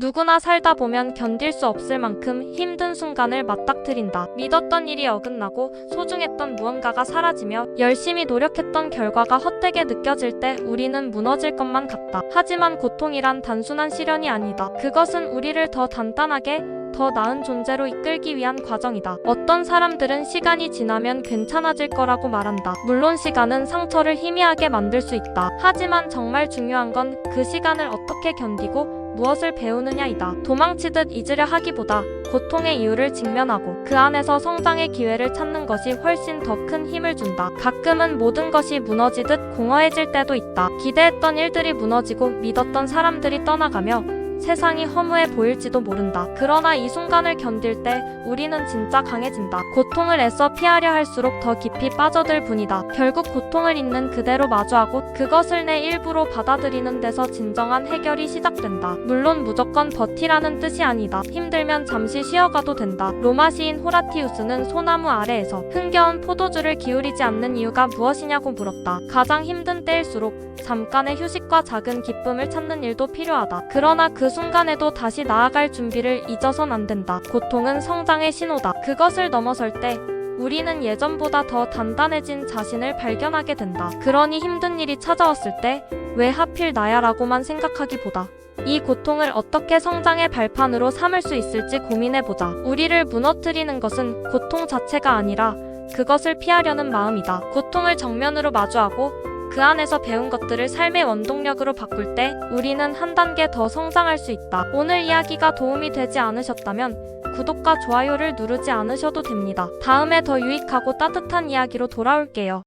누구나 살다 보면 견딜 수 없을 만큼 힘든 순간을 맞닥뜨린다. 믿었던 일이 어긋나고 소중했던 무언가가 사라지며 열심히 노력했던 결과가 헛되게 느껴질 때 우리는 무너질 것만 같다. 하지만 고통이란 단순한 시련이 아니다. 그것은 우리를 더 단단하게 더 나은 존재로 이끌기 위한 과정이다. 어떤 사람들은 시간이 지나면 괜찮아질 거라고 말한다. 물론 시간은 상처를 희미하게 만들 수 있다. 하지만 정말 중요한 건 그 시간을 어떻게 견디고 무엇을 배우느냐이다. 도망치듯 잊으려 하기보다 고통의 이유를 직면하고 그 안에서 성장의 기회를 찾는 것이 훨씬 더 큰 힘을 준다. 가끔은 모든 것이 무너지듯 공허해질 때도 있다. 기대했던 일들이 무너지고 믿었던 사람들이 떠나가며 세상이 허무해 보일지도 모른다. 그러나 이 순간을 견딜 때 우리는 진짜 강해진다. 고통을 애써 피하려 할수록 더 깊이 빠져들 뿐이다. 결국 고통을 있는 그대로 마주하고 그것을 내 일부로 받아들이는 데서 진정한 해결이 시작된다. 물론 무조건 버티라는 뜻이 아니다. 힘들면 잠시 쉬어가도 된다. 로마 시인 호라티우스는 소나무 아래에서 흥겨운 포도주를 기울이지 않는 이유가 무엇이냐고 물었다. 가장 힘든 때일수록 잠깐의 휴식과 작은 기쁨을 찾는 일도 필요하다. 그러나 그 순간에도 다시 나아갈 준비를 잊어선 안 된다. 고통은 성장의 신호다. 그것을 넘어설 때 우리는 예전보다 더 단단해진 자신을 발견하게 된다. 그러니 힘든 일이 찾아왔을 때 왜 하필 나야라고만 생각하기보다 이 고통을 어떻게 성장의 발판으로 삼을 수 있을지 고민해보자. 우리를 무너뜨리는 것은 고통 자체가 아니라 그것을 피하려는 마음이다. 고통을 정면으로 마주하고 그 안에서 배운 것들을 삶의 원동력으로 바꿀 때 우리는 한 단계 더 성장할 수 있다. 오늘 이야기가 도움이 되지 않으셨다면 구독과 좋아요를 누르지 않으셔도 됩니다. 다음에 더 유익하고 따뜻한 이야기로 돌아올게요.